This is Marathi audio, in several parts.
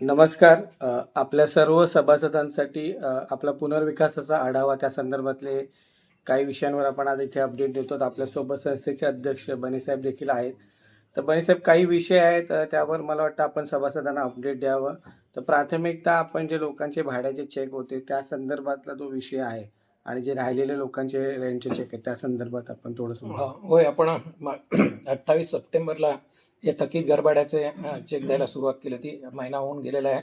नमस्कार. आपल्या सर्व सभासदांसाठी आपला पुनर्विकासाचा आढावा त्या संदर्भातले काही विषयांवर आपण आज इथे अपडेट देतो. तर आपल्यासोबत संस्थेचे अध्यक्ष बनीसाहेब देखील आहेत. तर बनीसाहेब काही विषय आहेत त्यावर मला वाटतं आपण सभासदांना अपडेट द्यावं. तर प्राथमिकता आपण जे लोकांचे भाड्याचे चेक होते त्या संदर्भातला तो विषय आहे आणि जे राहिलेले लोकांचे रेंटचे चेक आहेत त्या संदर्भात आपण थोडंसं होय आपण अठ्ठावीस सप्टेंबरला हे थकीत गरबाड्याचे चेक द्यायला सुरुवात केली होती. महिना होऊन गेलेला आहे.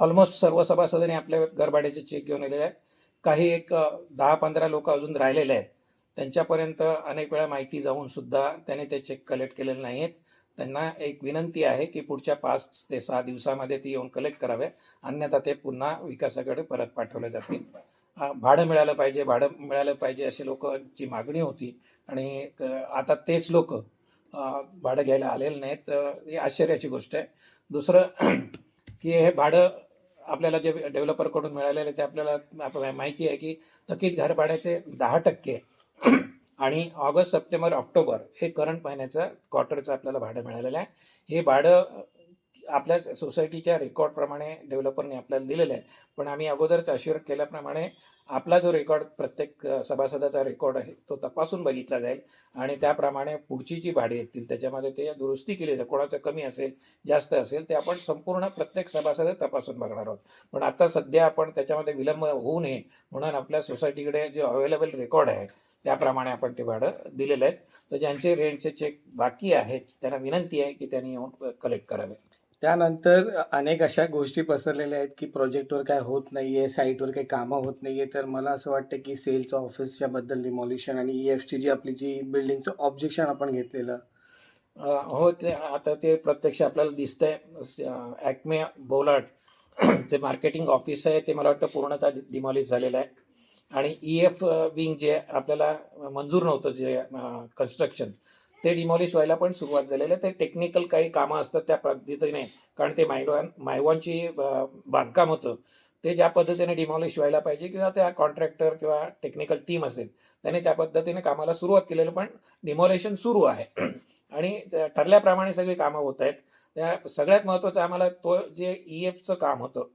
ऑलमोस्ट सर्व सभासदांनी आपल्या गरबाड्याचे चेक घेऊन आलेले आहेत. काही एक दहा पंधरा लोक अजून राहिलेले आहेत. त्यांच्यापर्यंत अनेक वेळा माहिती जाऊन सुद्धा त्यांनी ते चेक कलेक्ट केलेले नाही आहेत त्यांना एक विनंती आहे की पुढच्या पाच ते सहा दिवसामध्ये ती येऊन कलेक्ट करावे. अन्यथा ते पुन्हा विकासाकडे परत पाठवले जातील. भाडं मिळालं पाहिजे भाडं मिळालं पाहिजे अशी लोकांची मागणी होती. आणि आता तेच लोक भाडं घ्यायला आलेलं नाहीत. तर ही आश्चर्याची गोष्ट आहे. दुसरं की हे भाडं आपल्याला जे डेव्हलपरकडून मिळालेलं आहे ते आपल्याला आपल्याला माहिती आहे की थकीत घर भाड्याचे दहा टक्के आणि ऑगस्ट सप्टेंबर ऑक्टोबर हे करंट महिन्याचं क्वार्टरचं आपल्याला भाडं मिळालेलं आहे. हे भाडं आपल्या सोसायटीच्या रेकॉर्डप्रमाणे डेव्हलपरने आपल्याला दिलेलं आहे पण आम्ही अगोदरच अश्युअर केल्याप्रमाणे आपला जो रेकॉर्ड प्रत्येक सभासदाचा रेकॉर्ड आहे तो तपासून बघितला जाईल. आणि त्याप्रमाणे पुढची जी भाडी येतील त्याच्यामध्ये ते दुरुस्ती केली जाईल. कोणाचं कमी असेल जास्त असेल ते आपण संपूर्ण प्रत्येक सभासद तपासून बघणार आहोत. पण आता सध्या आपण त्याच्यामध्ये विलंब होऊ नये म्हणून आपल्या सोसायटीकडे जे अवेलेबल रेकॉर्ड आहे त्याप्रमाणे आपण ते भाडं दिलेलं आहेत तर ज्यांचे रेंटचे चेक बाकी आहेत त्यांना विनंती आहे की त्यांनी येऊन कलेक्ट करावे. त्यानंतर अनेक अशा गोष्टी पसरलेल्या आहेत की प्रोजेक्टवर काय होत नाही आहे साईटवर काही कामं होत नाही आहे तर मला असं वाटतं की सेलचं ऑफिसच्या बद्दल डिमॉलिशन आणि ई एफची जी आपली जी बिल्डिंगचं ऑब्जेक्शन आपण घेतलेलं. हो ते आता ते प्रत्यक्ष आपल्याला दिसतंय. ॲक्मे बोलाट जे मार्केटिंग ऑफिस आहे ते मला वाटतं पूर्णतः डिमॉलिश झालेलं आहे. आणि ई एफ विंग जे आपल्याला मंजूर नव्हतं जे कन्स्ट्रक्शन ते डिमॉलिश व्हायला पण सुरुवात झालेलं आहे. ते टेक्निकल काही कामं असतात त्या पद्धतीने. कारण ते मायवान मायवॉनची बांधकाम होतं. ते ज्या पद्धतीने डिमॉलिश व्हायला पाहिजे किंवा त्या कॉन्ट्रॅक्टर किंवा टेक्निकल टीम असेल त्याने त्या पद्धतीने कामाला सुरुवात केलेलं पण डिमॉलेशन सुरू आहे. आणि ठरल्याप्रमाणे सगळी कामं होत आहेत. त्या सगळ्यात महत्त्वाचं आम्हाला तो जे ई एफचं काम होतं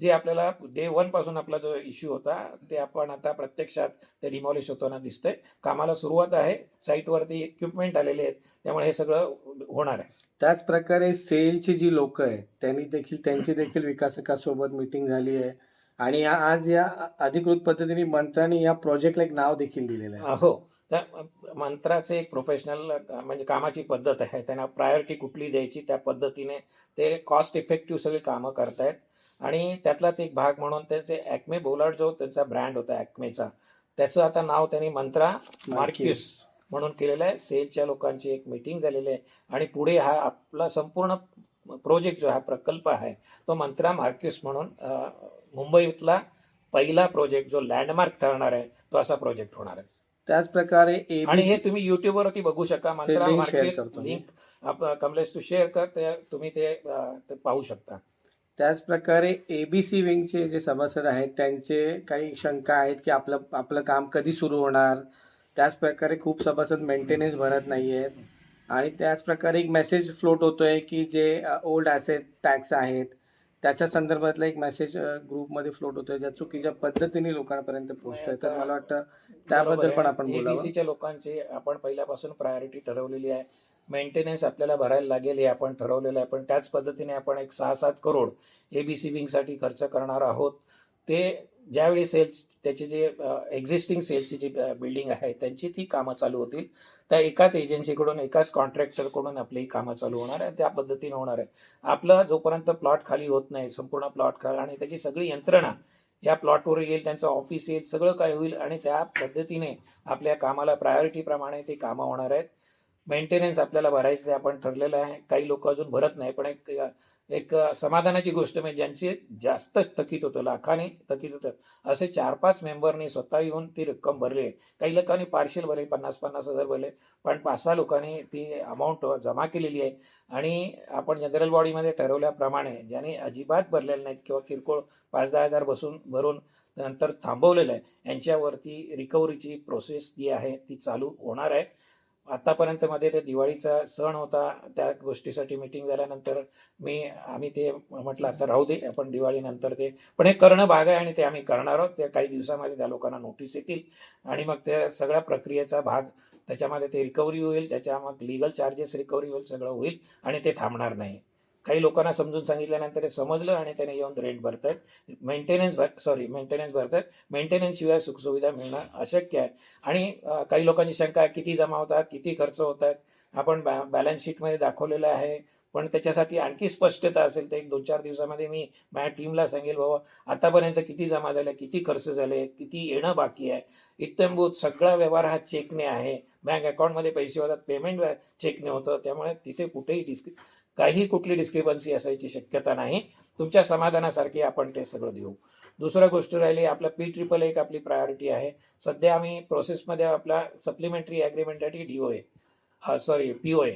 जे आपल्याला डे वनपासून आपला जो इश्यू होता ते आपण आता प्रत्यक्षात ते डिमॉलिश होताना दिसतंय. कामाला सुरुवात आहे. साईटवरती इक्विपमेंट आलेले आहेत. त्यामुळे हे सगळं होणार आहे. त्याच प्रकारे सेलची जी लोक आहेत त्यांनी देखील त्यांची देखील विकासकासोबत मिटिंग झाली आहे. आणि या आज या अधिकृत पद्धतीने मंत्र्यांनी या प्रोजेक्टला एक नाव देखील दिलेलं आहे. हो. त्या मंत्राचे एक प्रोफेशनल म्हणजे कामाची पद्धत आहे. त्यांना प्रायोरिटी कुठली द्यायची त्या पद्धतीने ते कॉस्ट इफेक्टिव्ह सगळी कामं करतायत. आणि त्यातलाच एक भाग म्हणून त्यांचे ॲक्मे बोलार्ड जो त्यांचा ब्रँड होता ॲक्मेचा त्याचं आता नाव त्यांनी मंत्रा मार्क्युस म्हणून केलेलं आहे. सेलच्या लोकांची एक मीटिंग झालेली आहे. आणि पुढे हा आपला संपूर्ण प्रोजेक्ट जो हा प्रकल्प आहे तो मंत्रा मार्क्युस म्हणून मुंबईतला पहिला प्रोजेक्ट जो लँडमार्क ठरणार आहे तो असा प्रोजेक्ट होणार आहे. त्याच प्रकारे आणि हे तुम्ही युट्यूबवरती बघू शकता. मंत्रा link share मार्केट करतो मी. लिंक कमलेश तू शेअर कर ते तुम्ही ते पाहू शकता. त्याचप्रकारे ए बी सी विंगचे जे सभासद आहेत त्यांचे काही शंका आहेत की आपलं आपलं काम कधी सुरू होणार? त्याच प्रकारे खूप सभासद मेंटेनन्स भरत नाही आहेत आणि त्याच प्रकारे एक मेसेज फ्लोट होतोय की जे ओल्ड ॲसेट टॅक्स आहेत त्याच्या संदर्भातला एक मेसेज ग्रुपमध्ये फ्लोट होतोय ज्या चुकीच्या पद्धतीने लोकांपर्यंत पोहोचतोय. तर मला वाटतं त्याबद्दल पण आपण एबीसीच्या लोकांची आपण पहिल्यापासून प्रायोरिटी ठरवलेली आहे. मेंटेनन्स आपल्याला भरायला लागेल हे आपण ठरवलेलं आहे. पण त्याच पद्धतीने आपण एक सहा सात करोड ए बी सी विंगसाठी खर्च करणार आहोत. ते ज्यावेळी सेल्स त्याची जे एक्झिस्टिंग सेलची जी बिल्डिंग आहे त्यांची ती कामं चालू होतील. त्या एकाच एजन्सीकडून एकाच कॉन्ट्रॅक्टरकडून आपली कामं चालू होणार आहे त्या पद्धतीने होणार आहे आपलं जोपर्यंत प्लॉट खाली होत नाही संपूर्ण प्लॉट खाली आणि त्याची सगळी यंत्रणा या प्लॉटवर येईल त्यांचं ऑफिस येईल सगळं काय होईल आणि त्या पद्धतीने आपल्या कामाला प्रायोरिटीप्रमाणे ते कामं होणार आहेत. मेंटेनन्स आपल्याला भरायचं ते आपण ठरलेलं आहे. काही लोक अजून भरत नाही पण एक एक समाधानाची गोष्ट म्हणजे ज्यांचे जास्त थकीत होतं लाखाने थकीत होतं असे चार पाच मेंबरनी स्वतः येऊन ती रक्कम भरली आहे. काही लोकांनी पार्शल भरले पन्नास पन्नास हजार भरले पण पाच सहा लोकांनी ती अमाऊंट जमा केलेली आहे. आणि आपण जनरल बॉडीमध्ये ठरवल्याप्रमाणे ज्यांनी अजिबात भरलेले नाहीत किंवा किरकोळ पाच दहा हजार बसून भरून नंतर थांबवलेलं आहे यांच्यावरती रिकव्हरीची प्रोसेस जी आहे ती चालू होणार आहे. आत्तापर्यंत मध्ये ते दिवाळीचा सण होता त्या गोष्टीसाठी मिटिंग झाल्यानंतर मी आम्ही ते म्हटलं आता राहू दे आपण दिवाळीनंतर ते पण हे करणं भाग आहे आणि ते आम्ही करणार आहोत. त्या काही दिवसामध्ये त्या लोकांना नोटीस येतील आणि मग त्या सगळ्या प्रक्रियेचा भाग त्याच्यामध्ये ते रिकव्हरी होईल त्याच्या मग लिगल चार्जेस रिकव्हरी होईल सगळं होईल आणि ते थांबणार नाही. काही लोकांना समजून सांगितल्यानंतर ते समजलं आणि त्याने येऊन रेंट भरतायत मेंटेनन्स भर सॉरी मेंटेनन्स भरतायत मेंटेनन्सशिवाय सुखसुविधा मिळणं अशक्य आहे. आणि काही लोकांची शंका आहे किती जमा होतात किती खर्च होत आहेत आपण बॅ बॅलन्स शीटमध्ये दाखवलेलं आहे. पण त्याच्यासाठी आणखी स्पष्टता असेल तर एक दोन चार दिवसामध्ये मी माझ्या टीमला सांगेल बाबा आतापर्यंत किती जमा झाले किती खर्च झाले किती येणं बाकी आहे? इत्यंभूत सगळा व्यवहार हा चेकने आहे. बँक अकाउंटमध्ये पैसे होतात पेमेंट चेकने होतं. त्यामुळे तिथे कुठेही डिस्क काही कुठली डिस्क्रिपन्सी असायची शक्यता नाही. तुमच्या समाधानासारखी आपण ते सगळं देऊ. दुसरं गोष्ट राहिली आपलं पी ट्रिपल एक आपली प्रायोरिटी आहे. सध्या आम्ही प्रोसेसमध्ये आपला supplementary ॲग्रीमेंटसाठी D O A sorry P O A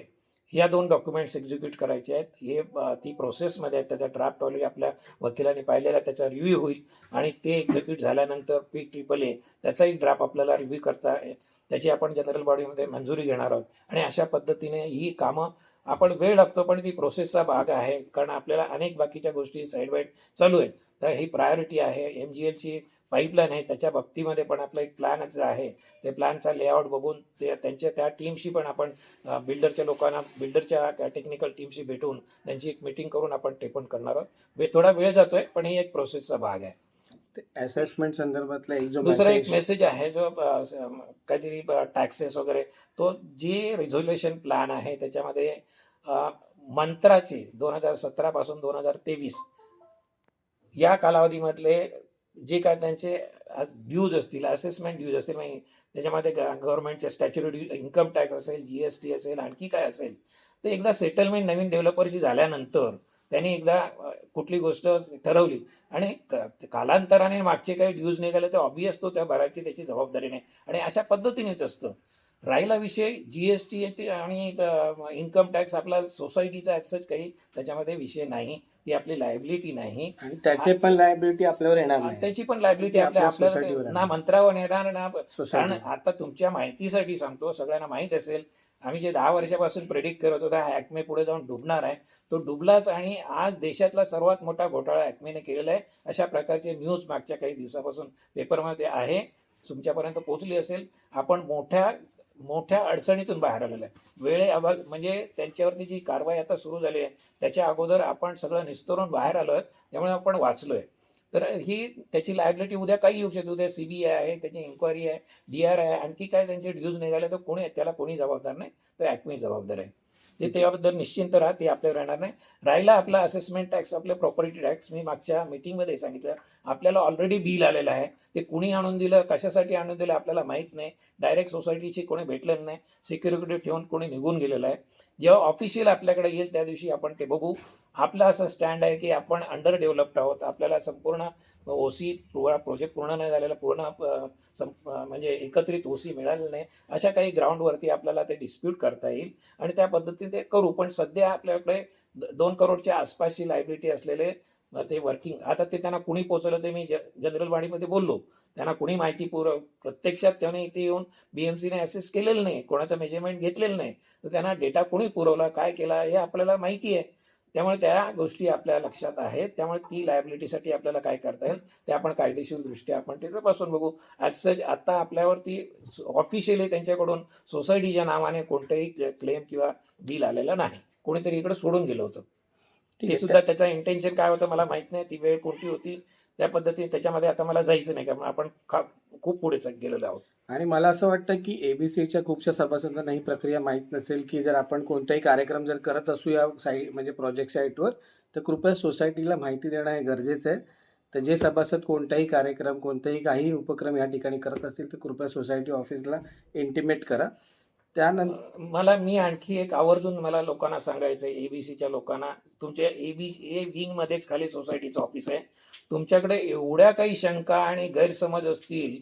ह्या दोन डॉक्युमेंट्स एक्झिक्यूट करायचे आहेत. हे ती प्रोसेसमध्ये आहेत. त्याचा ड्राफ्ट ऑलरेडी आपल्या वकिलांनी पाहिलेला त्याचा रिव्ह्यू होईल आणि ते एक्झिक्यूट झाल्यानंतर पी ट्रिपल ए त्याचाही ड्राफ्ट आपल्याला रिव्ह्यू करता येईल. त्याची आपण जनरल बॉडीमध्ये मंजुरी घेणार आहोत. आणि अशा पद्धतीने ही कामं आपण वेळ लागतो पण ती प्रोसेसचा भाग आहे. कारण आपल्याला अनेक बाकीच्या गोष्टी साईड बाईड चालू आहेत. तर ही प्रायोरिटी आहे. एम जी एलची पाईपलाईन आहे. त्याच्या बाबतीमध्ये पण आपलं एक प्लॅन जे आहे. ते प्लॅनचा लेआउट बघून ते त्यांच्या त्या टीमशी पण आपण बिल्डरच्या लोकांना बिल्डरच्या त्या टेक्निकल टीमशी भेटून त्यांची एक मिटिंग करून आपण ते पण करणार आहोत. वे थोडा वेळ जातोय पण ही एक प्रोसेसचा भाग आहे. असेसमेंट संदर्भातला एक जो दुसरा एक मेसेज आहे जो काहीतरी टॅक्सेस वगैरे तो जे रिझोल्युशन प्लॅन आहे त्याच्यामध्ये मंत्राचे दोन हजार सतरापासून दोन हजार तेवीस या कालावधीमधले जे काय त्यांचे ड्यूज असतील असेसमेंट ड्यूज असतील म्हणजे त्याच्यामध्ये गव्हर्नमेंटचे स्टॅच्युरी इन्कम टॅक्स असेल जी एस टी असेल आणखी काय असेल तर एकदा सेटलमेंट नवीन डेव्हलपरशी झाल्यानंतर त्यांनी एकदा कुठली गोष्ट ठरवली आणि कालांतराने मागचे काही ड्यूज निघाले तर ऑब्वियस तो त्या भरायची त्याची जबाबदारी नाही. आणि अशा पद्धतीनेच असतं. राहिला विषय जी एस टी आणि इन्कम टॅक्स आपला सोसायटीचा ॲज काही त्याच्यामध्ये विषय नाही. ती आपली लायबिलिटी नाही. आणि त्याचे पण लायबिलिटी आपल्यावर येणार नाही. त्याची पण लायबिलिटी आपल्या आपल्या आपल्याला ना. मंत्रावर येणार ना कारण आता तुमच्या माहितीसाठी सांगतो सगळ्यांना माहीत असेल आम्ही जे दहा वर्षापासून प्रेडिक्ट करत होता हा ॲक्मे पुढे जाऊन डुबणार आहे. तो डुबलाच आणि आज देशातला सर्वात मोठा घोटाळा ॲक्मेने केलेला आहे. अशा प्रकारचे न्यूज मागच्या काही दिवसापासून पेपरमध्ये आहे. तुमच्यापर्यंत पोहोचली असेल. आपण मोठ्या मोठ्या अडचणीतून बाहेर आलेलं आहे. वेळेअभाव म्हणजे त्यांच्यावरती जी कारवाई आता सुरू झाली आहे त्याच्या अगोदर आपण सगळं निस्तरून बाहेर आलो आहे त्यामुळे आपण वाचलो आहे तर ही त्याची लायबिलिटी उद्या काही येऊ शकते. उद्या सी बी आय आहे त्याची इन्क्वायरी आहे डी आर आहे आणखी काय त्यांचे ड्यूज निघाले तर कोणी त्याला कोणी जबाबदार नाही तर ॲक्मी जबाबदार आहे. ते त्याबद्दल निश्चिंत राहा ते आपल्यावर येणार नाही. राहिला आपला असेसमेंट टॅक्स आपलं प्रॉपर्टी टॅक्स मी मागच्या मीटिंगमध्ये सांगितलं. आपल्याला ऑलरेडी बिल आलेलं आहे. ते कुणी आणून दिलं कशासाठी आणून दिलं आपल्याला माहीत नाही. डायरेक्ट सोसायटीची कोणी भेटलेलं नाही. सिक्युरिटी ठेवून कोणी निघून गेलेलं आहे. जेव्हा ऑफिशियल आपल्याकडे येईल त्या दिवशी आपण ते बघू. आपला असं स्टँड आहे की आपण अंडर डेव्हलप्ड आहोत. आपल्याला संपूर्ण ओ सी प्रोजेक्ट पूर्ण नाही झालेला पूर्ण म्हणजे एकत्रित ओ सी मिळालेलं नाही. अशा काही ग्राउंडवरती आपल्याला ते डिस्प्यूट करता येईल आणि त्या पद्धतीने ते करू. पण सध्या आपल्याकडे द- दोन करोडच्या आसपासची लायबिलिटी असलेले ते वर्किंग आता ते त्यांना कुणी पोचवलं ते मी ज जनरल वाडीमध्ये बोललो. त्यांना कुणी माहिती पुरव प्रत्यक्षात त्याने इथे येऊन बी एम सीने ॲसेस केलेलं नाही. कोणाचं मेजरमेंट घेतलेलं नाही. तर त्यांना डेटा कुणी पुरवला काय केला हे आपल्याला माहिती आहे. त्यामुळे त्या गोष्टी आपल्या लक्षात आहेत. त्यामुळे ती लायबिलिटीसाठी आपल्याला काय करता येईल? ते आपण कायदेशीर दृष्ट्या आपण ते तपासून बघू. ॲज सच आता आपल्यावरती ऑफिशियली त्यांच्याकडून सोसायटीच्या नावाने कोणतंही क्लेम किंवा बिल आलेलं नाही. कोणीतरी इकडे सोडून गेलं होतं. ते. सुद्धा त्याचा इंटेन्शन काय होतं मला माहीत नाही. ती वेळ कोणती होती? त्या पद्धतीने त्याच्यामध्ये आता मला जायचं नाही कारण आपण खा- खूप पुढे गेलेलो आहोत. आणि मला असं वाटतं की एबीसीच्या खूपशा सभासदांना ही प्रक्रिया माहीत नसेल की जर आपण कोणताही कार्यक्रम जर करत असू या साईट म्हणजे प्रोजेक्ट साईटवर तर कृपया सोसायटीला माहिती देणं हे गरजेचं आहे. तर जे सभासद कोणताही कार्यक्रम कोणताही काही उपक्रम या ठिकाणी करत असतील तर कृपया सोसायटी ऑफिसला इंटिमेट करा. त्यानंतर मला मी आणखी एक आवर्जून मला लोकांना सांगायचं आहे एबीसीच्या लोकांना. तुमच्या एबी ए विंगमध्येच खाली सोसायटीचं ऑफिस आहे. तुमच्याकडे एवढ्या काही शंका आणि गैरसमज असतील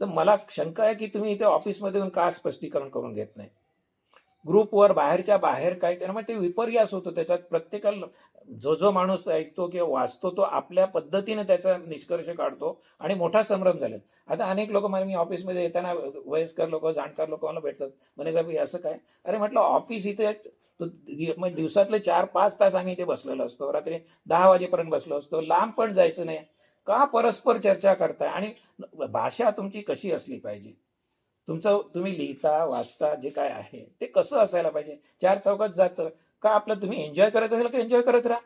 तर मला शंका आहे की तुम्ही इथे ऑफिसमध्ये येऊन का स्पष्टीकरण करून घेत नाही? ग्रुपवर बाहेरच्या बाहेर काही त्यांना मग ते विपर्यास होतो. त्याच्यात प्रत्येकाला जो जो माणूस ऐकतो किंवा वाचतो तो आपल्या पद्धतीने त्याचा निष्कर्ष काढतो आणि मोठा संभ्रम झाला आता अनेक लोक मला मी ऑफिसमध्ये येताना वयस्कर लोक जाणकार लोक मला भेटतात. म्हणे साहेब असं काय? अरे म्हटलं ऑफिस इथे दिवसातले चार पाच तास आम्ही इथे बसलेलो असतो. रात्री दहा वाजेपर्यंत बसलो असतो. लांब पण जायचं नाही. का परस्पर चर्चा करताय? आणि भाषा तुमची कशी असली पाहिजे? तुमचं तुम्ही लिहिता वाचता जे काय आहे ते कसं असायला पाहिजे? चार चौकात जातं. का आपलं तुम्ही एन्जॉय करत असेल की एन्जॉय करत राहा.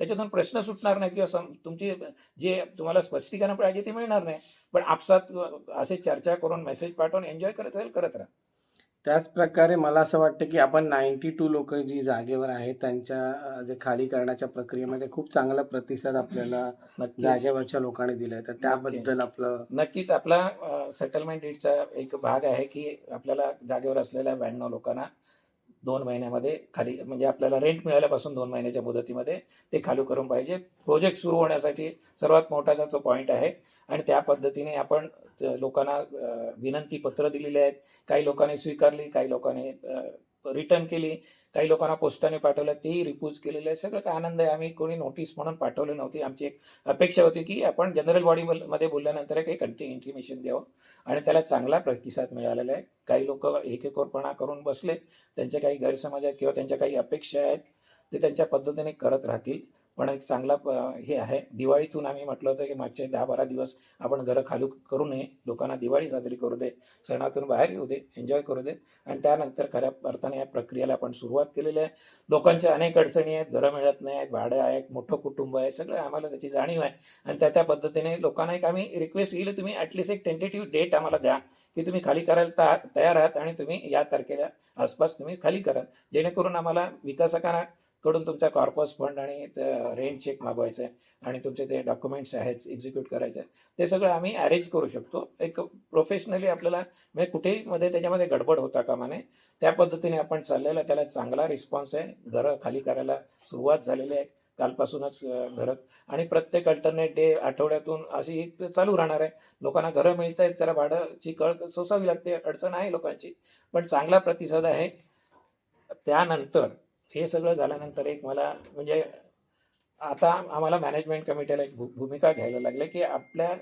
त्याच्यातून प्रश्न सुटणार नाहीत किंवा सम तुमची जे तुम्हाला स्पष्टीकरण पाहिजे ते मिळणार नाही. पण आपसात असे चर्चा करून मेसेज पाठवून एन्जॉय करत असेल करत राहा. त्याच प्रकारे मला असं वाटतं की आपण नाईन्टी टू लोक जी जागेवर आहेत त्यांच्या जे खाली करण्याच्या प्रक्रियेमध्ये खूप चांगला प्रतिसाद आपल्याला जागेवरच्या लोकांनी दिलाय. तर त्याबद्दल आपलं नक्कीच आपला सेटलमेंट डीडचा एक भाग आहे की आपल्याला जागेवर असलेल्या ब्याण्णव लोकांना दोन महिन्यामध्ये खाली म्हणजे आपल्याला रेंट मिळाल्यापासून दोन महिन्याच्या मुदतीमध्ये ते खाली करून पाहिजे. प्रोजेक्ट सुरू होण्यासाठी सर्वात मोठाचा तो पॉईंट आहे. आणि त्या पद्धतीने आपण लोकांना विनंती पत्र दिलेली आहेत. काही लोकांनी स्वीकारली काही लोकांनी रिटर्न केली. काही लोकांना पोस्टाने पाठवलं तेही रिपूज केलेलं आहे. सगळं काय आनंद आहे. आम्ही कोणी नोटीस म्हणून पाठवली नव्हती. आमची एक अपेक्षा होती की आपण जनरल बॉडीमध्ये बोलल्यानंतर काही कंटी इंटिमेशन द्यावं आणि त्याला चांगला प्रतिसाद मिळालेला आहे. काही लोक एकेकोरपणा करून बसलेत. त्यांच्या काही गैरसमज आहेत किंवा त्यांच्या काही अपेक्षा आहेत ते त्यांच्या पद्धतीने करत राहतील. पण एक चांगला हे आहे. दिवाळीतून आम्ही म्हटलं होतं की मागचे दहा बारा दिवस आपण घरं खालू करू नये. लोकांना दिवाळी साजरी करू दे. सणातून बाहेर येऊ दे. एन्जॉय करू दे आणि त्यानंतर खऱ्या अर्थाने या प्रक्रियेला आपण सुरुवात केलेली आहे. लोकांच्या अनेक अडचणी आहेत. घरं मिळत नाही आहेत. भाडं आहे. मोठं कुटुंब आहे. सगळं आम्हाला त्याची जाणीव आहे. आणि त्या त्या पद्धतीने लोकांना एक आम्ही रिक्वेस्ट केली तुम्ही ॲटलिस्ट एक टेंटेटिव्ह डेट आम्हाला द्या की तुम्ही खाली करायला ता तयार आहात आणि तुम्ही या तारखेला आसपास तुम्ही खाली करा. जेणेकरून आम्हाला विकासकांना कडून तुमचा कॉर्पस फंड आणि रेंट चेक मागवायचं आहे आणि तुमचे ते डॉक्युमेंट्स आहेत एक्झिक्यूट करायचे आहे ते सगळं आम्ही अरेंज करू शकतो. एक प्रोफेशनली आपल्याला म्हणजे कुठेही मध्ये त्याच्यामध्ये गडबड होता कामा नये. त्या पद्धतीने आपण चाललेला त्याला चांगला रिस्पॉन्स आहे. घरं खाली करायला सुरुवात झालेली आहे. कालपासूनच घरं. आणि प्रत्येक अल्टरनेट डे आठवड्यातून अशी एक चालू राहणार आहे. लोकांना घरं मिळत आहेत त्याला भाडंची कळ सोसावी लागते अडचण आहे लोकांची. पण चांगला प्रतिसाद आहे. त्यानंतर हे सगळं झाल्यानंतर एक मला म्हणजे आता आम्हाला मॅनेजमेंट कमिटीला एक भू भूमिका घ्यायला लागले की आपल्या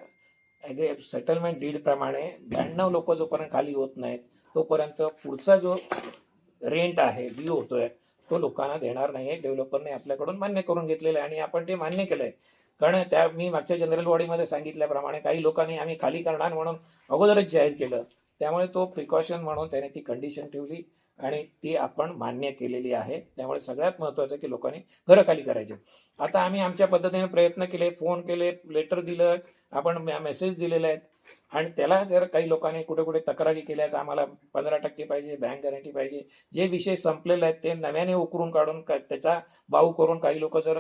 ॲग्रे सेटलमेंट डीडप्रमाणे ब्याण्णव लोक जोपर्यंत खाली होत नाहीत तोपर्यंत पुढचा जो रेंट आहे ड्यू आहे तो लोकांना देणार नाही आहे डेव्हलपरने आपल्याकडून मान्य करून घेतलेलं आहे आणि आपण ते मान्य केलं आहे कारण त्या मी मागच्या जनरल बॉडीमध्ये सांगितल्याप्रमाणे काही लोकांनी आम्ही खाली करणार म्हणून अगोदरच जाहीर केलं. त्यामुळे तो प्रिकॉशन म्हणून त्याने ती कंडिशन ठेवली. आणि ती आपण मान्य केलेली आहे. त्यामुळे सगळ्यात महत्त्वाचं की लोकांनी घरं खाली करायचे. आता आम्ही आमच्या पद्धतीने प्रयत्न केले फोन केले लेटर दिलं आपण मेसेज दिलेले आहेत. आणि त्याला जर काही लोकांनी कुठे कुठे तक्रारी केल्या आहेत आम्हाला पंधरा टक्के पाहिजे बँक गॅरंटी पाहिजे जे विषय संपलेले आहेत ते नव्याने उकरून काढून का त्याचा बाऊ करून काही लोक जर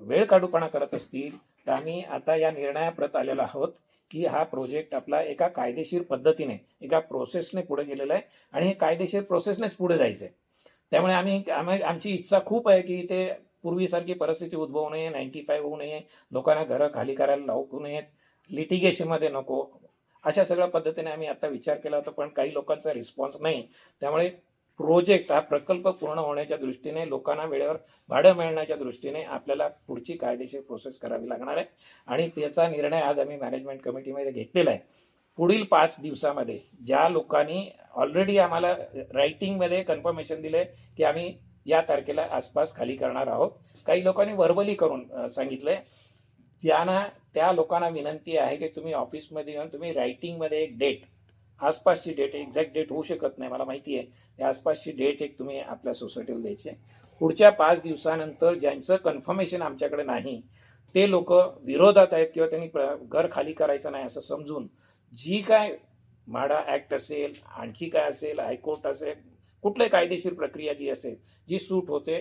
वेळ काढूपणा करत असतील तर आम्ही आता या निर्णयाप्रत आलेलो आहोत. की हा प्रोजेक्ट आपला एका कायदेशीर पद्धतीने एका प्रोसेसने पुढे गेलेला आहे आणि हे कायदेशीर प्रोसेसनेच पुढे जायचं आहे त्यामुळे आम्ही आम्ही आमची इच्छा खूप आहे की ते पूर्वीसारखी परिस्थिती उद्भवू नये नाईन्टी फाईव्ह होऊ नये लोकांना घरं खाली करायला लावू नयेत लिटिगेशनमध्ये नको. अशा सगळ्या पद्धतीने आम्ही आता विचार केला होता पण काही लोकांचा रिस्पॉन्स नाही. त्यामुळे प्रोजेक्ट हा प्रकल्प पूर्ण होण्याच्या दृष्टीने लोकांना वेळेवर भाडं मिळण्याच्या दृष्टीने आपल्याला पुढची कायदेशीर प्रोसेस करावी लागणार आहे. आणि त्याचा निर्णय आज आम्ही मॅनेजमेंट कमिटीमध्ये घेतलेला आहे. पुढील पाच दिवसामध्ये ज्या लोकांनी ऑलरेडी आम्हाला रायटिंगमध्ये कन्फर्मेशन दिले की आम्ही या तारखेला आसपास खाली करणार आहोत काही लोकांनी वर्बली करून सांगितलं सांगितलंय. ज्यांना त्या लोकांना विनंती आहे की तुम्ही ऑफिसमध्ये येऊन तुम्ही रायटिंगमध्ये एक डेट आसपासची डेट एक्झॅक्ट डेट होऊ शकत नाही मला माहिती आहे. त्या आसपासची डेट एक तुम्ही आपल्या सोसायटीला द्यायची आहे. पुढच्या पाच दिवसानंतर ज्यांचं कन्फर्मेशन आमच्याकडे नाही ते लोक विरोधात आहेत किंवा त्यांनी प्र- घर खाली करायचं नाही असं समजून जी काय म्हाडा ॲक्ट असेल आणखी काय असेल हायकोर्ट असेल कुठली कायदेशीर प्रक्रिया जी असेल जी सूट होते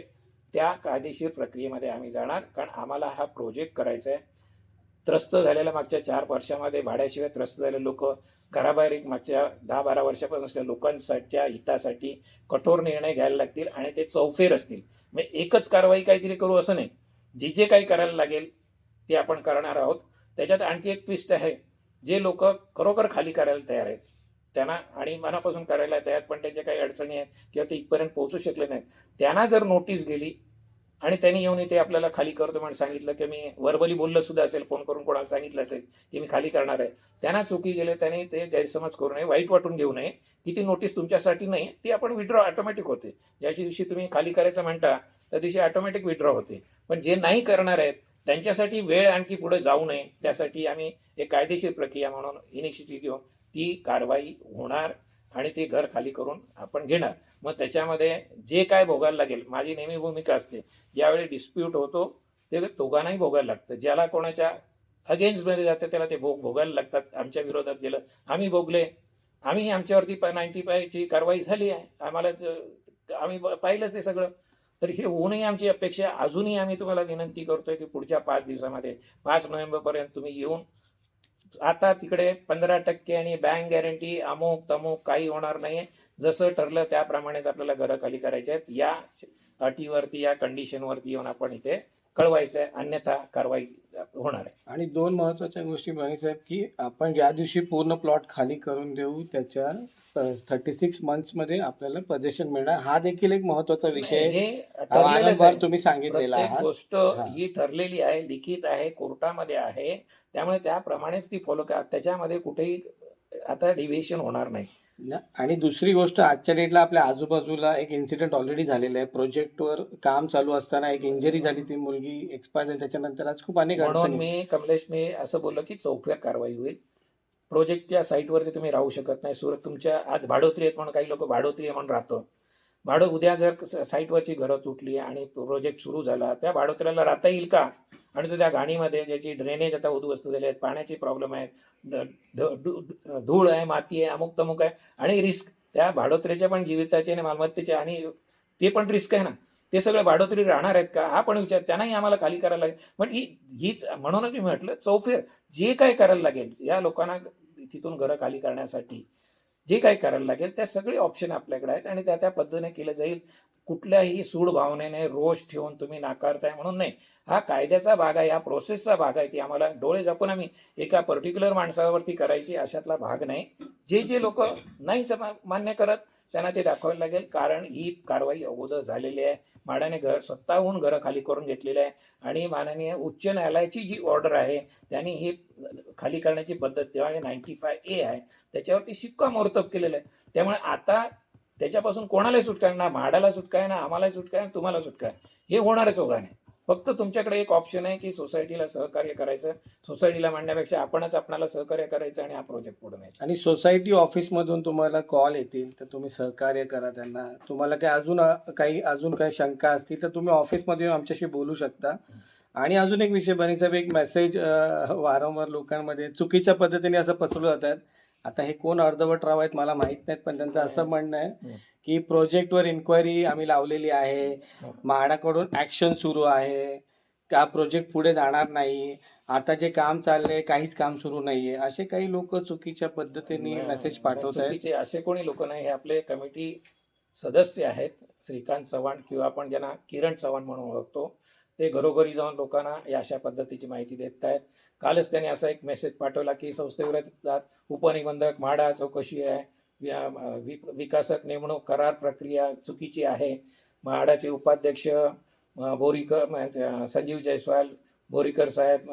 त्या कायदेशीर प्रक्रियेमध्ये आम्ही जाणार कारण आम्हाला हा प्रोजेक्ट करायचा आहे. त्रस्त झालेल्या मागच्या चार वर्षामध्ये भाड्याशिवाय त्रस्त झालेले लोक घराबाहेर एक मागच्या दहा बारा वर्षापासून असलेल्या लोकांसाठीच्या हितासाठी कठोर निर्णय घ्यायला लागतील आणि ते चौफेर असतील. म्हणजे एकच कारवाई काहीतरी करू असं नाही. जे जे काही करायला लागेल ते आपण करणार आहोत. त्याच्यात आणखी एक ट्विस्ट आहे. जे लोक खरोखर खाली करायला तयार आहेत त्यांना आणि मनापासून करायला तयार पण त्यांच्या काही अडचणी आहेत किंवा ते इथपर्यंत पोहोचू शकले नाहीत. त्यांना जर नोटीस गेली आणि त्यांनी येऊन इथे आपल्याला खाली करतो म्हणून सांगितलं की मी वर्बली बोललं सुद्धा असेल फोन करून कोणाला सांगितलं असेल की मी खाली करणार आहे. त्यांना चुकी गेले त्यांनी ते गैरसमज करू नये वाईट वाटून घेऊ नये. की ती नोटीस तुमच्यासाठी नाही ती आपण विड्रॉ ऑटोमॅटिक होते. ज्या दिवशी तुम्ही खाली करायचं म्हणता त्या दिवशी ऑटोमॅटिक विड्रॉ होते. पण जे नाही करणार आहेत त्यांच्यासाठी वेळ आणखी पुढे जाऊ नये. त्यासाठी आम्ही एक कायदेशीर प्रक्रिया म्हणून इनिशिएटिव्ह घेऊन ती कारवाई होणार आणि ते घर खाली करून आपण घेणार. मग त्याच्यामध्ये जे काय भोगायला लागेल माझी नेहमी भूमिका असते ज्यावेळी डिस्प्यूट होतो ते दोघांनाही भोगायला लागतं. ज्याला कोणाच्या अगेन्स्टमध्ये जातं त्याला ते भोग भोगायला लागतात. आमच्या विरोधात गेलं आम्ही भोगले. आम्ही आमच्यावरती नाईन्टी फायची कारवाई झाली आहे. आम्हाला आम्ही ब- पाहिलं ते सगळं. तर हे होऊनही आमची अपेक्षा अजूनही आम्ही तुम्हाला विनंती करतोय की पुढच्या पाच दिवसामध्ये पाच नोव्हेंबरपर्यंत तुम्ही येऊन आता तिकडे पंधरा टक्के आणि बँक गॅरंटी अमुक तमुक काही होणार नाही जसं ठरलं त्याप्रमाणेच आपल्याला घरं खाली करायचे आहेत. या अटीवरती या कंडिशनवरती येऊन आपण इथे कळवायचं आहे अन्यथा कारवाई होणार आहे. आणि दोन महत्त्वाच्या गोष्टी साहेब की आपण ज्या दिवशी पूर्ण प्लॉट खाली करून देऊ त्याच्या थर्टी सिक्समध्ये आपल्याला पोझिशन मिळणार. हा देखील एक महत्त्वाचा विषय. तुम्ही सांगितलेला गोष्ट हा. ठरलेली आहे लिखित आहे कोर्टामध्ये आहे. त्यामुळे त्याप्रमाणेच ती फॉलो करा त्याच्यामध्ये कुठेही आता डिव्हिएशन होणार नाही. आणि दुसरी गोष्ट आजच्या डेटला आपल्या आजूबाजूला एक इन्सिडेंट ऑलरेडी झालेला आहे. प्रोजेक्टवर काम चालू असताना एक इंजरी झाली ती मुलगी एक्सपायर झाली. त्याच्यानंतर आज खूप अनेक म्हणून मी कमलेश मी असं बोललो की चौथ्या कारवाई होईल. प्रोजेक्टच्या साईटवरती तुम्ही राहू शकत नाही. सुरत तुमच्या आज भाडोत्री आहेत म्हणून काही लोक भाडोत्री म्हणून राहतो भाडं उद्या जर साईटवरची घरं तुटली आणि प्रोजेक्ट सुरू झाला त्या भाडोत्र्याला राहता येईल का? आणि तो त्या गाणीमध्ये ज्याची ड्रेनेज आता उद्ध्वस्त झाले आहेत पाण्याचे प्रॉब्लेम आहेत धूळ आहे माती आहे अमुक तमुक आहे आणि रिस्क त्या भाडोत्रेच्या पण जीविताचे आणि मालमत्तेचे आणि ते पण रिस्क आहे ना. ते सगळे भाडोत्री राहणार आहेत का? हा पण विचार. त्यांनाही आम्हाला खाली करायला लागेल. पण ही हीच म्हणूनच मी म्हटलं चौफेर जे काय करायला लागेल या लोकांना तिथून घरं खाली करण्यासाठी जे काही करायला लागेल त्या सगळे ऑप्शन आपल्याकडे आहेत आणि त्या त्या पद्धतीने केलं जाईल. कुठल्याही सूड भावनेने रोष ठेवून तुम्ही नाकारताय म्हणून नाही. हा कायद्याचा भाग आहे हा प्रोसेसचा भाग आहे ती आम्हाला डोळे जपून आम्ही एका पर्टिक्युलर माणसावरती करायची अशातला भाग नाही. जे जे लोक नाही समा मान्य करत त्यांना ते दाखवायला लागेल. कारण ही कारवाई अगोदर झालेली आहे. माडाने घर स्वतःहून घरं खाली करून घेतलेली आहे. आणि माननीय उच्च न्यायालयाची जी ऑर्डर आहे त्यांनी ही खाली करण्याची पद्धत तेव्हा नाईन्टी फाय ए आहे त्याच्यावरती शिक्कामोर्तब केलेलं आहे. त्यामुळे आता त्याच्यापासून कोणालाही सुटका आहे ना म्हाडाला सुटका आहे ना आम्हालाही सुटका आहे तुम्हाला सुटका आहे हे होणारच ओघाने. फक्त तुमच्याकडे एक ऑप्शन आहे की सोसायटीला सहकार्य करायचं. सोसायटीला मांडण्यापेक्षा आपणच आपणाला सहकार्य करायचं आणि हा प्रोजेक्ट पुढे न्यायचा. आणि सोसायटी ऑफिसमधून तुम्हाला कॉल येतील तर तुम्ही सहकार्य करा त्यांना. तुम्हाला काही अजून काही अजून काही शंका असतील तर तुम्ही ऑफिसमध्ये येऊन आमच्याशी बोलू शकता. आणि अजून एक विषय बनी साहेब एक मेसेज वारंवार लोकांमध्ये चुकीच्या पद्धतीने असं पसरलं जातात. आता हे कोण अर्धवट राव आहेत मला माहीत नाहीत पण त्यांचं असं म्हणणं आहे. की प्रोजेक्टवर इन्क्वायरी आम्ही लावलेली आहे. हं. म्हाडाकडून ॲक्शन सुरू आहे. का प्रोजेक्ट पुढे जाणार नाही? आता जे काम चाललंय काहीच काम सुरू नाहीये. असे काही लोक चुकीच्या पद्धतीने मेसेज पाठवत आहेत. असे कोणी लोक नाही. हे आपले कमिटी सदस्य आहेत. श्रीकांत चव्हाण किंवा आपण ज्यांना किरण चव्हाण म्हणून ओळखतो. ते घरोघरी जाऊन लोकांना या अशा पद्धतीची माहिती देत आहेत कालच त्यांनी असा एक मेसेज पाठवला की संस्थेविरोधात उपनिबंधक म्हाडा चौकशी आहे. व्या- वि- विकासक नेमणूक करार प्रक्रिया चुकीची आहे. म्हाडाचे उपाध्यक्ष बोरीकर संजीव जयस्वाल बोरीकर साहेब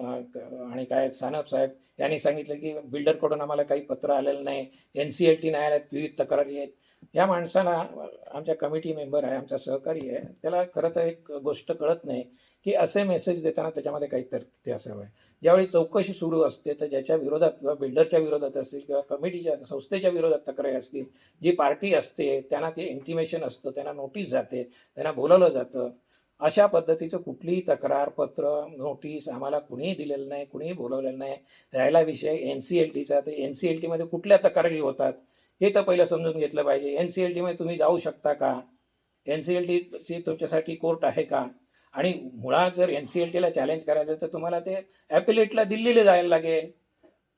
आणि काय सानप साहेब यांनी सांगितलं की बिल्डरकडून आम्हाला काही पत्र आलेलं नाही. एन सी एल टी न्यायालयात विविध तक्रारी आहेत. या माणसाला आमच्या कमिटी मेंबर आहे आमचा सहकारी आहे त्याला खरं तर एक गोष्ट कळत नाही की असे मेसेज देताना त्याच्यामध्ये काही तथ्य असावं. आहे ज्यावेळी चौकशी सुरू असते तर ज्याच्या विरोधात किंवा बिल्डरच्या विरोधात असतील किंवा कमिटीच्या संस्थेच्या विरोधात तक्रारी असतील जी पार्टी असते त्यांना ते इंटिमेशन असतं त्यांना नोटीस जाते त्यांना बोलवलं जातं. अशा पद्धतीचं कुठलीही तक्रार पत्र नोटीस आम्हाला कुणीही दिलेलं नाही कुणीही बोलवलेलं नाही. राहिला विषय एन सी एल टीचा ते एन सी एल टीमध्ये कुठल्या तक्रारी होतात? हे तर पहिलं समजून घेतलं पाहिजे. एन सी एल टीमध्ये तुम्ही जाऊ शकता का? एन सी एल टीची तुमच्यासाठी कोर्ट आहे का? आणि मुळात जर एन सी एल टीला चॅलेंज करायचं तर तुम्हाला ते ॲपिलेटला दिल्लीला जायला लागेल.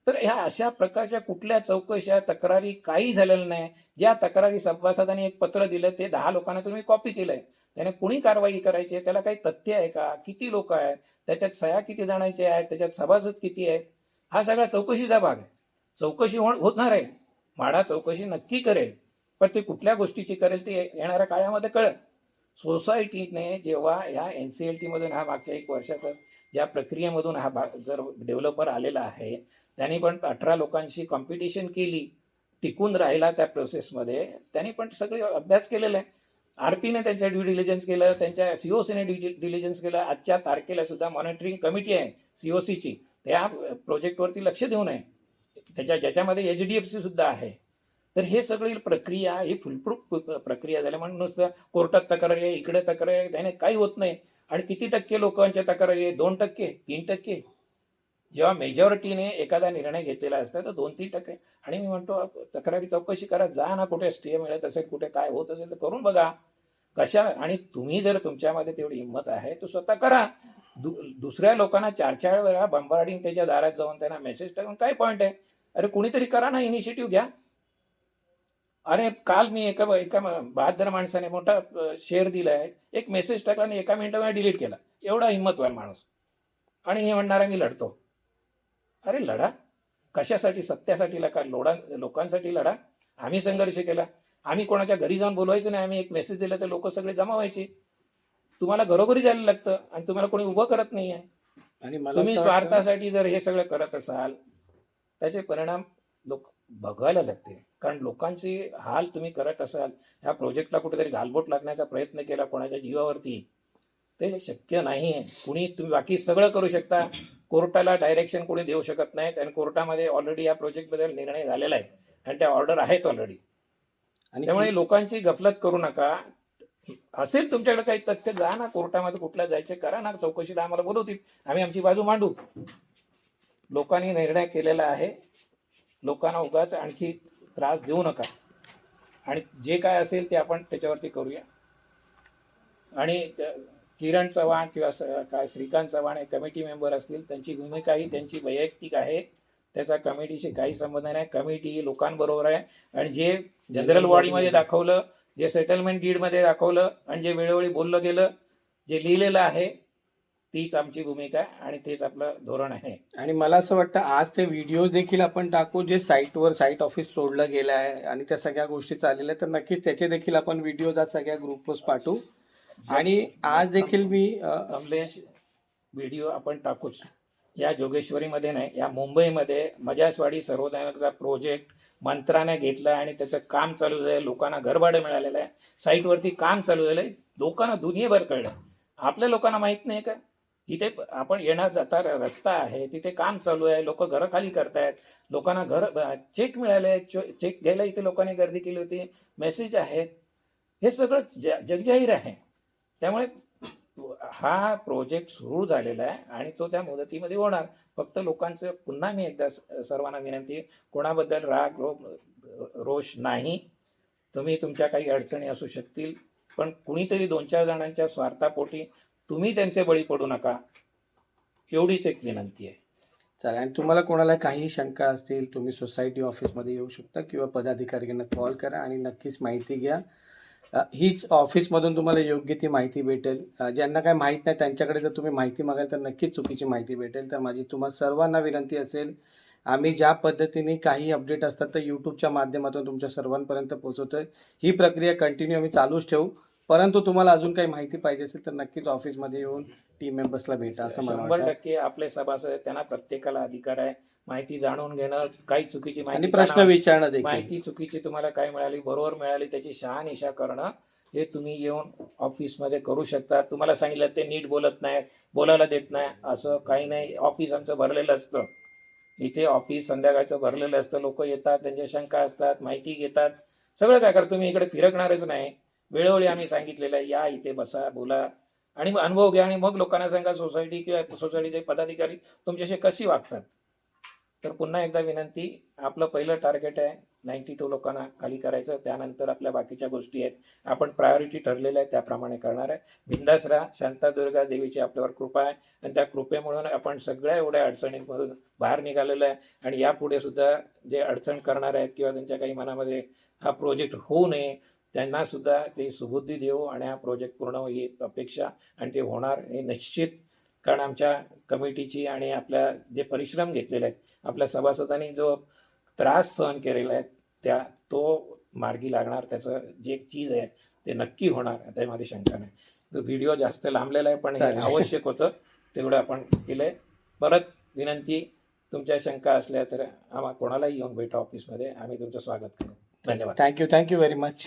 तर ह्या अशा प्रकारच्या कुठल्या चौकशा तक्रारी काही झालेल्या नाही. ज्या तक्रारी सभासदांनी एक पत्र दिलं ते दहा लोकांना तुम्ही कॉपी केलंय. त्याने कुणी कारवाई करायची आहे? त्याला काही तथ्य आहे का? किती लोक आहेत? त्याच्यात सह्या किती जणांचे आहेत? त्याच्यात सभासद किती आहेत? हा सगळा चौकशीचा भाग आहे. चौकशी होणार आहे म्हाडा चौकशी नक्की करेल पण ते कुठल्या गोष्टीची करेल ते येणाऱ्या काळामध्ये कळत सोसायटीने जेव्हा ह्या एन सी एल टीमधून हा मागच्या एक वर्षाचा ज्या प्रक्रियेमधून हा भाग जर डेव्हलपर आलेला आहे त्यांनी पण अठरा लोकांशी कॉम्पिटिशन केली टिकून राहिला त्या प्रोसेसमध्ये त्यांनी पण सगळे अभ्यास केलेला. आहे आर पीने त्यांच्या ड्यू डिलिजन्स केलं त्यांच्या सी ओ सीने ड्यू डिलिजन्स केलं आजच्या तारखेला सुद्धा मॉनिटरिंग कमिटी आहे सी ओ सीची त्या प्रोजेक्टवरती लक्ष देऊ नये. त्याच्या ज्याच्यामध्ये एच डी एफ सी सुद्धा आहे. तर हे सगळी प्रक्रिया ही फुलप्रूफ प्रक्रिया झाल्या म्हणून नुसतं कोर्टात तक्रारी आहे इकडे तक्रार आहे त्याने काही होत नाही. आणि किती टक्के लोकांच्या तक्रारी आहे दोन टक्के तीन टक्के. जेव्हा मेजॉरिटीने एखादा निर्णय घेतलेला असता तर दोन तीन टक्के. आणि मी म्हणतो तक्रारी चौकशी करा. जा ना कुठे स्टे मिळत असेल कुठे काय होत असेल तर करून बघा. कशा? आणि तुम्ही जर तुमच्यामध्ये तेवढी हिंमत आहे तर स्वतः करा. दु दुसऱ्या लोकांना चार चार वेळा बंबार्डिंग त्याच्या दारात जाऊन त्यांना मेसेज टाकून काय पॉईंट आहे? अरे कुणीतरी करा ना इनिशिएटिव्ह घ्या. अरे काल मी एका एका बहादर माणसाने मोठा शेअर दिलाय. एक मेसेज टाकला आणि एका मिनिटामध्ये डिलीट केला. एवढा हिंमतवान माणूस. आणि हे म्हणणारा मी लढतो. अरे लढा. कशासाठी? सत्यासाठी लढा लोडा लोकांसाठी लढा. आम्ही संघर्ष केला. आम्ही कोणाच्या घरी जाऊन बोलवायचं नाही. आम्ही एक मेसेज दिला तर लोक सगळे जमा व्हायचे. तुम्हाला घरोघरी जायला लागतं आणि तुम्हाला कोणी उभं करत नाही आहे आणि तुम्ही स्वार्थासाठी जर हे सगळं करत असाल त्याचे परिणाम लोक बघायला लागते कारण लोकांची हाल तुम्ही करत असाल ह्या प्रोजेक्टला कुठेतरी घालबोट लागण्याचा प्रयत्न केला कोणाच्या जीवावरती ते शक्य नाही आहे कुणी तुम्ही बाकी सगळं करू शकता. कोर्टाला डायरेक्शन कोणी देऊ शकत नाहीत आणि कोर्टामध्ये ऑलरेडी या प्रोजेक्टबद्दल निर्णय झालेला आहे. आणि त्या ऑर्डर आहेत ऑलरेडी आणि त्यामुळे लोकांची गफलत करू नका. असेल तुमच्याकडे काही तथ्य जा ना कोर्टामध्ये कुठल्या जायचे करा ना चौकशीला आम्हाला बोलवतील. आम्ही आमची बाजू मांडू. लोकांनी निर्णय केलेला आहे. लोकांना उगाच आणखी त्रास देऊ नका. आणि जे काय असेल ते आपण त्याच्यावरती करूया. आणि किरण चव्हाण किंवा स- काय श्रीकांत चव्हाण हे कमिटी मेंबर असतील त्यांची भूमिका ही त्यांची वैयक्तिक आहे. त्याचा कमिटीशी काही संबंध नाही. कमिटी लोकांबरोबर आहे. आणि जे जनरल बॉडीमध्ये दाखवलं जे सेटलमेंट डीडमध्ये दाखवलं आणि जे वेळोवेळी बोललं गेलं जे लिहिलेलं आहे तीच आमची भूमिका आहे आणि तेच आपलं धोरण आहे. आणि मला असं वाटतं आज ते व्हिडिओज देखील आपण टाकू जे साईटवर साईट ऑफिस सोडलं गेलं आहे आणि त्या सगळ्या गोष्टी चाललेल्या आहेत तर नक्कीच त्याचे देखील आपण व्हिडिओज आज सगळ्या ग्रुपवर पाठवू. आणि आज देखील मी कमलेश व्हिडिओ आपण टाकूच. या जोगेश्वरीमध्ये नाही या मुंबईमध्ये मजासवाडी सर्वोदयाचा प्रोजेक्ट मंत्राने घेतला आणि त्याचं काम चालू झालं लोकांना घरभाडं मिळालेलं आहे. साईटवरती काम चालू झालं आहे लोकांना दुनियेभर कळलं. आपल्या लोकांना माहीत नाही का? इथे आपण येणार जाता रस्ता आहे तिथे काम चालू आहे लोक घरं खाली करतायत लोकांना घर चेक मिळाले चेक घ्यायला इथे लोकांनी गर्दी केली होती मेसेज आहेत. हे सगळं ज जगजाहीर आहे. त्यामुळे हा प्रोजेक्ट सुरू झालेला आहे आणि तो त्या मुदतीमध्ये होणार. फक्त लोकांचं पुन्हा मी एकदा स- सर्वांना विनंती कोणाबद्दल राग रो रोष नाही. तुम्ही तुमच्या काही अडचणी असू शकतील पण कुणीतरी दोन चार जणांच्या स्वार्थापोटी तुम्ही त्यांचे बळी पडू नका. एवढीच एक विनंती आहे. चालेल. आणि तुम्हाला कोणाला काही शंका असतील तुम्ही सोसायटी ऑफिसमध्ये येऊ शकता किंवा पदाधिकाऱ्यांना कॉल करा आणि नक्कीच माहिती घ्या. हीच ऑफिसमधून तुम्हाला योग्य ती माहिती भेटेल. ज्यांना काय माहीत नाही त्यांच्याकडे जर तुम्ही माहिती मागाल तर नक्कीच चुकीची माहिती भेटेल. तर माझी तुम्हाला सर्वांना विनंती असेल आम्ही ज्या पद्धतीने काही अपडेट असतात तर यूट्यूबच्या माध्यमातून तुमच्या सर्वांपर्यंत पोहोचवतो आहे ही प्रक्रिया कंटिन्यू आम्ही चालूच ठेवू. परंतु तुम्हाला अजून काही माहिती पाहिजे असेल तर नक्कीच ऑफिसमध्ये येऊन टीम मेंबर्सला भेटा असं मला शंभर वाटतं. टक्के आपले सभासद आहेत, त्यांना प्रत्येकाला अधिकार आहे. माहिती जाणून घेणं काही चुकीची आणि माहिती प्रश्न विचारणं देखील. माहिती चुकीची तुम्हाला काय मिळाली बरोबर मिळाली त्याची शहानिशा करणं हे तुम्ही येऊन ऑफिसमध्ये करू शकता. तुम्हाला सांगितलं ते नीट बोलत नाही बोलायला देत नाही असं काही नाही. ऑफिस आमचं भरलेलं असतं. इथे ऑफिस संध्याकाळचं भरलेलं असतं. लोक येतात त्यांच्या शंका असतात माहिती घेतात. सगळं काय करा तुम्ही इकडे फिरकणारच नाही. वेळोवेळी आम्ही सांगितलेलं आहे या इथे बसा बोला. आणि मग अनुभव घ्या आणि मग लोकांना सांगा सोसायटी किंवा सोसायटीचे पदाधिकारी तुमच्याशी कशी वागतात? तर पुन्हा एकदा विनंती आपलं पहिलं टार्गेट आहे नाईन्टी टू लोकांना खाली करायचं. त्यानंतर आपल्या बाकीच्या गोष्टी आहेत. आपण प्रायोरिटी ठरलेल्या आहे त्याप्रमाणे करणार आहे. बिंदास राहा. शांतादुर्गा देवीची आपल्यावर कृपा आहे. आणि त्या कृपेमुळे आपण सगळ्या एवढ्या अडचणींमधून बाहेर निघालेलं आहे. आणि यापुढे सुद्धा जे अडचण करणार आहेत किंवा त्यांच्या काही मनामध्ये हा प्रोजेक्ट होऊ नये त्यांना सुद्धा ते सुबुद्धी देऊ आणि हा प्रोजेक्ट पूर्ण ही अपेक्षा आणि ते होणार हे निश्चित. कारण आमच्या कमिटीची आणि आपल्या जे परिश्रम घेतलेले आहेत आपल्या सभासदांनी जो त्रास सहन केलेला आहे त्या तो मार्गी लागणार त्याचं जे चीज आहे ते नक्की होणार त्यामध्ये शंका नाही. तो व्हिडिओ जास्त लांबलेला आहे पण हे. आवश्यक होतं तेवढं आपण केलंय. परत विनंती तुमच्या शंका असल्या तर आम्हा कोणालाही येऊन भेटा ऑफिसमध्ये. आम्ही तुमचं स्वागत करू. धन्यवाद. Thank you thank you very much